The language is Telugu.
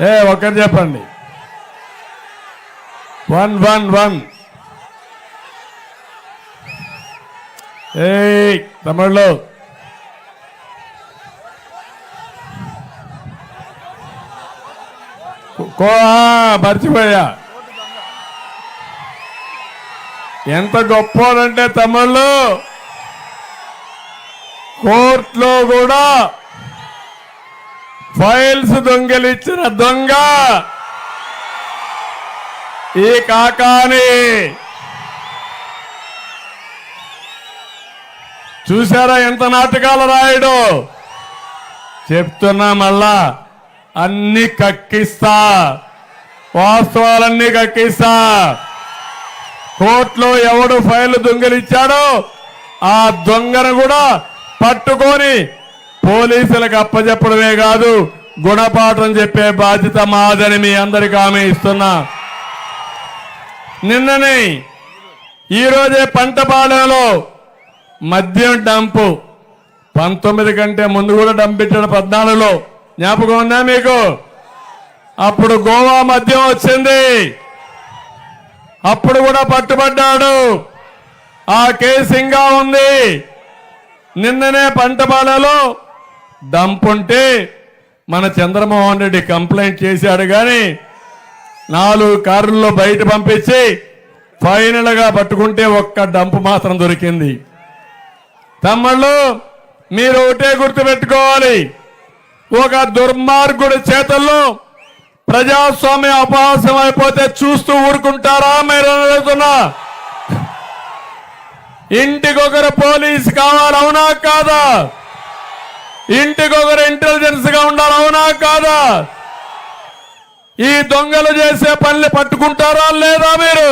ఏ ఒక్కరు చెప్పండి. One one one. ఏ తమిళ్ళు కో మర్చిపోయా. ఎంత గొప్పోడంటే తమిళ్ళు కోర్టులో కూడా ఫైల్స్ దొంగలిచ్చిన దొంగ. ఈ కాకాని. చూసారా ఎంత నాటకాలు రాయడు? చెప్తున్నా మళ్ళా అన్ని కక్కిస్తా. వాస్తవాలన్నీ కక్కిస్తా. కోర్టులో ఎవడు ఫైల్ దొంగలిచ్చాడో ఆ దొంగను కూడా పట్టుకొని పోలీసులకు అప్పచెప్పడమే కాదు. గుణపాఠం చెప్పే బాధ్యత మాదని మీ అందరికి ఆమె ఇస్తున్నా. నిన్ననే ఈరోజే పంటపాలెంలో మద్యం డంపు. పంతొమ్మిది కంటే ముందు కూడా డంప్ ఇచ్చాడు పద్నాలుగులో. జ్ఞాపకం ఉందా మీకు? అప్పుడు గోవా మద్యం వచ్చింది. అప్పుడు కూడా పట్టుబడ్డాడు. ఆ కేసు ఇంకా ఉంది. నిన్ననే పంటపాలలో డంపుంటే మన చంద్రమోహన్ రెడ్డి కంప్లైంట్ చేశాడు కానీ నాలుగు కార్లలో బయట పంపించి ఫైనల్గా పట్టుకుంటే ఒక్క డంపు మాత్రం దొరికింది. తమ్ముళ్ళు మీరు ఒకటే గుర్తుపెట్టుకోవాలి. ఒక దుర్మార్గుడి చేతల్లో ప్రజాస్వామ్య అపహాసం అయిపోతే చూస్తూ ఊరుకుంటారా మీరు అడుగుతున్నా ఇంటికొకరు పోలీస్ కావాలవునా కాదా? ఇంటికొకరు ఇంటెలిజెన్స్గా ఉండాలి అవునా కాదా? ఈ దొంగలు చేసే పనులు పట్టుకుంటారా లేదా మీరు?